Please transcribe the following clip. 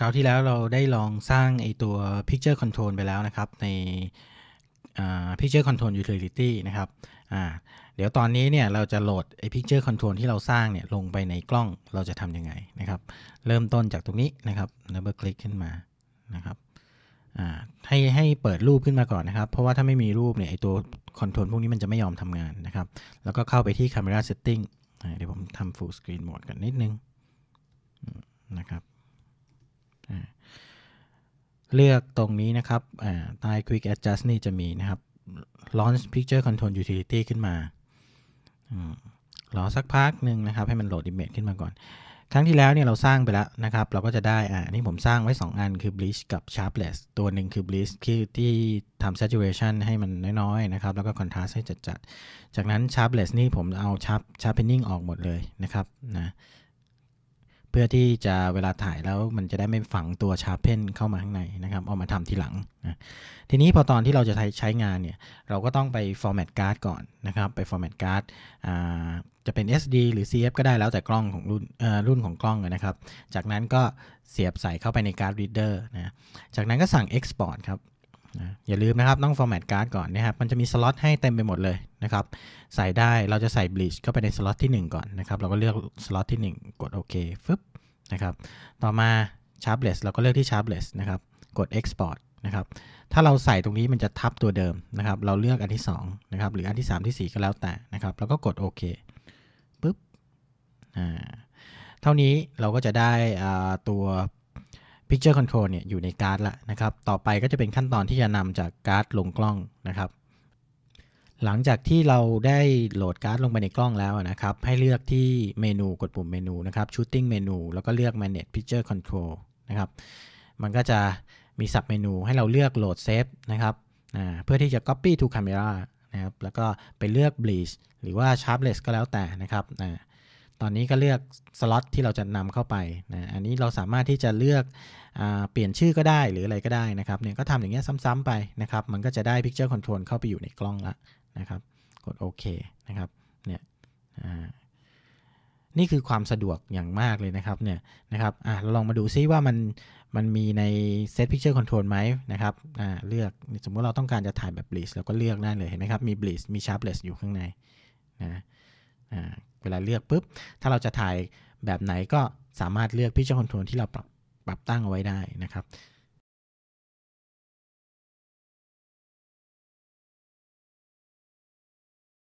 คราวที่แล้วเราได้ลองสร้างไอตัว Picture Control ไปแล้วนะครับ ใน Picture Control Utility นะครับเดี๋ยวตอนนี้เนี่ยเราจะโหลดไอ Picture Control ที่เราสร้างเนี่ยลงไปในกล้องเราจะทำยังไงนะครับ เริ่มต้นจากตรงนี้นะครับดับเบิลคลิกขึ้นมานะครับให้ให้เปิดรูปขึ้นมาก่อนนะครับ เพราะว่าถ้าไม่มีรูปเนี่ยไอตัวคอนโทรลพวกนี้มันจะไม่ยอมทำงานนะครับ แล้วก็เข้าไปที่ Camera Setting เดี๋ยวผมทำ Full Screen Mode กันนิดนึงนะครับ เลือกตรงนี้นะครับใต้ Quick Adjust นี่จะมีนะครับ Launch Picture Control Utility ขึ้นมารอสักพักหนึ่งนะครับ ให้มันโหลด image ขึ้นมาก่อน ครั้งที่แล้วเนี่ยเราสร้างไปแล้วนะครับ เราก็จะได้อ่านี่ผมสร้างไว้ 2 อันคือ bleach กับ sharpless ตัวหนึ่งคือ bleach ที่ที่ทำ saturation ให้มันน้อยๆนะครับ แล้วก็ contrast ให้จัดๆ จากนั้น sharpless นี่ผมเอา sharp sharpening ออกหมดเลยนะครับนะ พื่อที่จะเวลาถ่ายแล้วมันจะได้ไม่ฝังตัวชาร์เพนเข้ามาข้างในนะครับเอามาทำทีหลังนะทีนี้พอตอนที่เราจะใช้งานเนี่ยเราก็ต้องไป format card ก่อนนะครับไป format card จะเป็น SD หรือ CF ก็ได้แล้วแต่กล้องของรุ่นรุ่นของกล้องนะครับ จากนั้นก็เสียบใส่เข้าไปในการ์ด reader นะจากนั้นก็สั่ง export ครับอย่าลืมนะครับต้อง format card ก่อนนะครับมันจะมีสล็อตให้เต็มไปหมดเลยนะครับ ใส่ได้เราจะใส่ bleach เข้าไปในสล็อตที่ 1 ก่อนนะครับ เราก็เลือกสล็อตที่ 1 กดโอเคฟึบนะครับ ต่อมา sharpless เราก็เลือกที่ sharpless นะครับ กด export นะครับ ถ้าเราใส่ตรงนี้มันจะทับตัวเดิมนะครับ เราเลือกอันที่2นะครับ หรืออันที่ 3 ที่ 4 ก็แล้วแต่นะครับ แล้วก็กดโอเคปุ๊บเท่านี้เราก็จะได้ตัว Picture Control เนี่ยอยู่ในการ์ดละนะครับ ต่อไปก็จะเป็นขั้นตอนที่จะนำจากการ์ดลงกล้องนะครับ หลังจากที่เราได้โหลดการ์ดลงไปในกล้องแล้วนะครับ ให้เลือกที่เมนูกดปุ่มเมนูนะครับ Shooting เมนูแล้วก็เลือก Manage Picture Control นะครับ มันก็จะมีสับเมนูให้เราเลือกโหลดเซฟนะครับเพื่อที่จะ Copy to Camera นะครับ แล้วก็ไปเลือก Bleach หรือว่า Sharpless ก็แล้วแต่นะครับ ตอนนี้ก็เลือกสล็อตที่เราจะนำเข้าไปนะอันนี้เราสามารถที่จะเลือกอเปลี่ยนชื่อก็ได้หรืออะไรก็ได้นะครับ เนี่ยก็ทำอย่างเงี้ยซ้ำๆไปนะครับ มันก็จะได้ Picture Control เข้าไปอยู่ในกล้องละ นะครับ กดโอเคนะครับ เนี่ยนี่คือความสะดวกอย่างมากเลยนะครับเนี่ยนะครับอะเราลองมาดูซิว่ามันมันมีใน Set Picture Control ไหมนะครับอ่าเลือกสมมติเราต้องการจะถ่ายแบบ bleach เราก็เลือกได้เลยเห็นไหมครับ มี bleach มี sharpless อยู่ข้างในนะอ่าเวลาเลือกปุ๊บ ถ้าเราจะถ่ายแบบไหนก็สามารถเลือกพิจารณาคอนโทรลที่เราปรับปรับตั้งเอาไว้ได้นะครับ